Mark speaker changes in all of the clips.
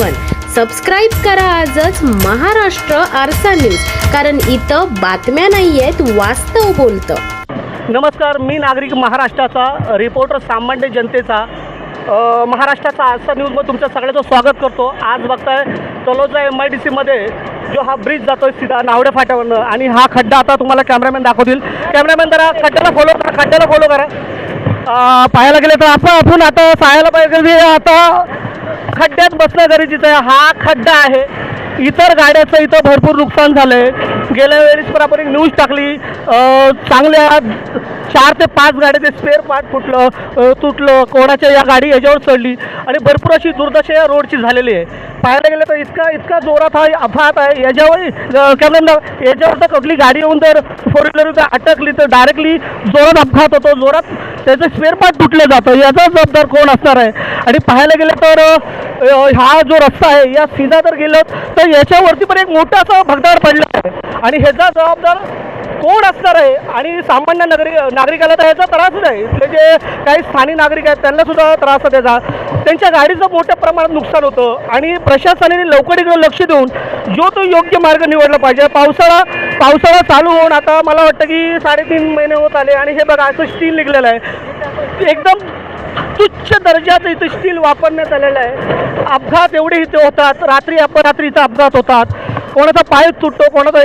Speaker 1: Subscribe करा आजच महाराष्ट्र आरसा न्यूज कारण इथं बातम्या नाही आहेत वास्तव बोलतं.
Speaker 2: नमस्कार मी नागरिक महाराष्ट्राचा रिपोर्टर सामान्य जनतेचा. महाराष्ट्राचा आरसा न्यूजमध्ये तुमचं सगळ्याचं स्वागत करतो. आज बघताय तलोजा एम आय डी सीमध्ये जो हा ब्रिज जातो आहे सीधा नावडे फाट्यावरनं. आणि हा खड्डा आता तुम्हाला कॅमेरामॅन दाखवतील. कॅमेरामॅन जरा खड्ड्याला फॉलो करा खड्ड्याला फॉलो करा. पाहायला गेले तर आपण आपण आता पाहायला पाहिजे आता खड्ड्यात बसणं गरजेचं आहे हा खड्डा आहे. इतर गाड्याचं इथं भरपूर नुकसान झालं आहे गेल्या वेळेस पण आपण एक न्यूज टाकली. चांगल्या चार ते पाच गाड्याचे स्पेअर पार्ट फुटलं तुटलं कोणाच्या या गाडी याच्यावर चढली आणि भरपूर अशी दुर्दशा या रोडची झालेली आहे. पाहायला गेलं तर इतका इतका जोरात हा अपघात आहे. याच्यावर कॅमेरा याच्यावर तर कुठली गाडी येऊन जर फोर व्हीलर अटकली तर डायरेक्टली जोरात अपघात होतो. जोरात त्याचं स्पेअर पार्ट तुटलं जातं. याचा जबाबदार कोण असणार आहे? आणि पाहायला गेलं तर हा जो रस्ता आहे या सीधा जर गेलो तर याच्यावरती पण एक मोठा असा भगदाड पडला आहे. आणि ह्याचा जबाबदार कोण असणार आहे? आणि सामान्य नागरिक नागरिकाला तर ह्याचा त्रासच आहे इथले जे काही स्थानिक नागरिक आहेत त्यांना सुद्धा त्रास आहे त्याचा त्यांच्या गाडीचं मोठ्या प्रमाणात नुकसान होतं. आणि प्रशासनाने लवकर इकडे लक्ष देऊन जो तो योग्य मार्ग निवडला पाहिजे. पावसाळा पावसाळा चालू होऊन आता मला वाटतं की साडेतीन महिने होत आले आणि हे बघा असं स्टील निघलेलं आहे. एकदम तुच्छ दर्जाचं इथं स्टील वापरण्यात आलेलं आहे. अपघात एवढे इथे होतात. रात्री अपरात्री इथं अपघात होतात. कोणाचा पाय तुटतो कोणाचा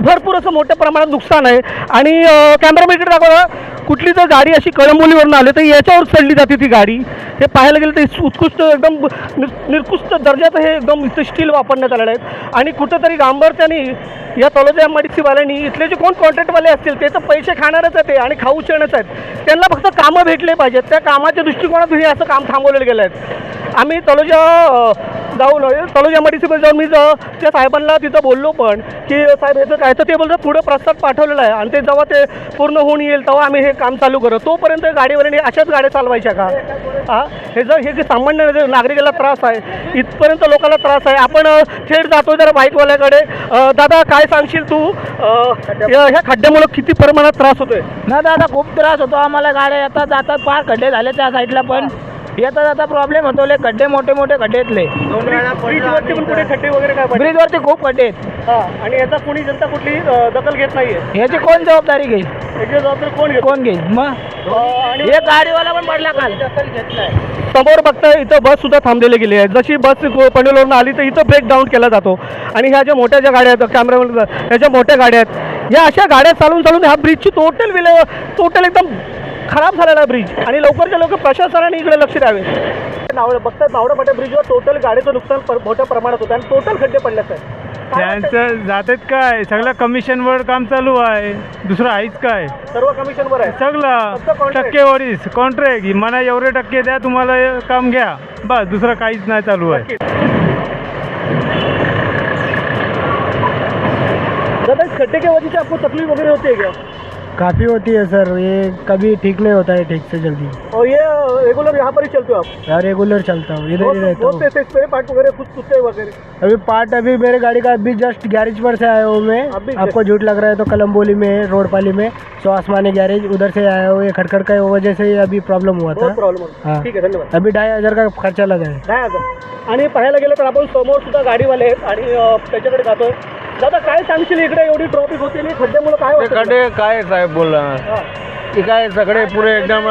Speaker 2: भरपूर असं मोठ्या प्रमाणात नुकसान आहे. आणि कॅमेरामॅनकडे दाखवा कुठली जर गाडी अशी कळंबोलीवरून आली तर याच्यावर चढली जाते ती गाडी. हे पाहायला गेलं तर उत्कृष्ट एकदम नि निकृष्ट दर्जाचं हे एकदम इथं स्टील वापरण्यात आलेलं आहे. आणि कुठंतरी गांभरत्याने या तलोजा एम इथले जे कोण कॉन्ट्रॅक्टवाले असतील ते तर पैसे खाणारच आहेत ते आणि खाऊ शेणच आहेत. त्यांना फक्त कामं भेटले पाहिजेत. त्या कामाच्या दृष्टिकोनातून हे असं काम थांबवलेलं गेलं आहे आम्ही तलोजा जाऊन तलोजा एम आय जाऊन मी ज- त्या साहेबांना तिथं बोललो पण की साहेब याचं काय तर ते बोलतात पुढं प्रस्ताव पाठवलेला आहे. आणि ते जेव्हा ते पूर्ण होऊन येईल तेव्हा आम्ही हे काम चालू करू. तोपर्यंत गाडीवाल्यांनी अशाच गाड्या चालवायच्या का? हा हे जर हे जे सामान्य नागरिकाला त्रास आहे इथपर्यंत लोकांना त्रास आहे. आपण थेट जातो जरा बाईकवाल्याकडे. दादा काय सांगशील तू? ह्या खड्ड्यामुळं किती प्रमाणात त्रास होतोय?
Speaker 3: ना दादा खूप त्रास होतो. आम्हाला गाड्या येतात जातात फार खड्डे झाले त्या साईडला पण. येता जाता प्रॉब्लेम होतो लय खड्डे मोठे मोठे खड्डे आहेत लय.
Speaker 2: ब्रिजवरती पण कुठे खड्डे वगैरे काय पडले?
Speaker 3: ब्रिजवरती खूप खड्डे आहेत.
Speaker 2: हा आणि याचा कोणी जनता कुठली अ, दखल घेत नाहीये?
Speaker 3: याची कोण जबाबदारी घेईल?
Speaker 2: याची जबाबदारी कोण घेतो
Speaker 3: कोण घेईल? मग?
Speaker 2: आणि
Speaker 3: हे गाडीवाला पण पडला काल.
Speaker 2: समोर बघताय इथं बस सुद्धा थांबलेली गेली आहे. जशी बस पनवेलवरून आली तर इथं ब्रेक डाऊन केला जातो. आणि ह्या ज्या मोठ्या ज्या गाड्या आहेत कॅमेरावर ह्या ज्या मोठ्या गाड्या आहेत या अशा गाड्या चालून चालून ह्या ब्रिजची टोटल विले टोटल एकदम खराब झालेला आहे ब्रिज. आणि लवकरच्या लवकर प्रशासनाने इकडे लक्ष द्यावे. नावडे बघतात नावडेपाट्या ब्रिजवर टोटल गाडीचं नुकसान पर- मोठ्या प्रमाणात होतं. आणि टोटल खड्डे पडल्यात आहे काय वाटतंय?
Speaker 4: त्यांचं जातात काय? सगळं कमिशनवर काम चालू आहे. दुसरं आहेच काय?
Speaker 2: सर्व कमिशनवर आहे. फक्त
Speaker 4: सगळं
Speaker 2: contract.
Speaker 4: टक्केवारीच कॉन्ट्रॅक्ट मला एवढे टक्के द्या तुम्हाला हे काम घ्या. बस दुसरं काहीच नाही चालू आहे.
Speaker 2: दादा खड्डे के वजह से आपको तकलीफ वगैरह होती है क्या
Speaker 3: काफ़ी होती है सर ये कभी ठीक नहीं होता है ठीक से जल्दी।
Speaker 2: और ये रेगुलर यहाँ पर ही चलते हो आप?
Speaker 3: यार रेगुलर चलता हूँ इधर ही रहता हूँ।
Speaker 2: पैसे पार्ट वगैरह कुछ कुत्ते वगैरह।
Speaker 3: अभी पार्ट अभी मेरे गाड़ी का अभी जस्ट गैरेज पर से आया हूँ मैं। आपको झूठ लग रहा है तो कलम्बोली में है, रोडपाली में सो आसमानी गैरेज उधर से आया हूँ ये खटखट का वजह से अभी प्रॉब्लम हुआ था।
Speaker 2: प्रॉब्लेम
Speaker 3: हाँ।
Speaker 2: ठीक आहे धन्यवाद।
Speaker 3: अभी ढाई हज़ार का खर्चा लगा है।
Speaker 2: नाही आता आणि पाहायला गेलं तर आपण समोर सुद्धा गाडीवाले आहेत आणि त्याच्याकडे जातोय. दादा काय सांगशील? इकडे एवढी ट्रॉफिक होती आणि खड्ड्यामुळे काय
Speaker 5: ते खड्डे काय साहेब बोलला?
Speaker 2: हा.
Speaker 5: ते काय सगळे पुरे एकदम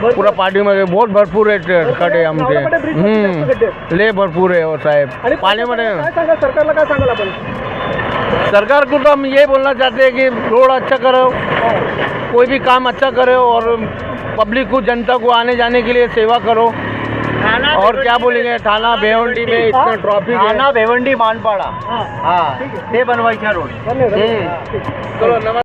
Speaker 2: भरपूर-
Speaker 5: पुरा पाठीमध्ये बहुत भरपूर आहेत खड्डे आमचे.
Speaker 2: नावडापाड्या ब्रिजवरती जास्त खड्डे.
Speaker 5: हम्म लय भरपूर आहे हो साहेब.
Speaker 2: आणि
Speaker 5: पाण्यामध्ये
Speaker 2: काय सांगा सरकारला काय सांगाल आपण?
Speaker 5: सरकार को तो हम ये बोलना चाहते हैं कि रोड अच्छा करो कोई भी काम अच्छा करो और पब्लिक को जनता को आने जाने के लिए सेवा करो। और क्या बोलेंगे? थाना भेवंडी में इतना ट्रॉफिक है।
Speaker 3: भिवंडी मानपाडा।
Speaker 2: हा
Speaker 3: ते बनवायच्या रोड
Speaker 5: चलो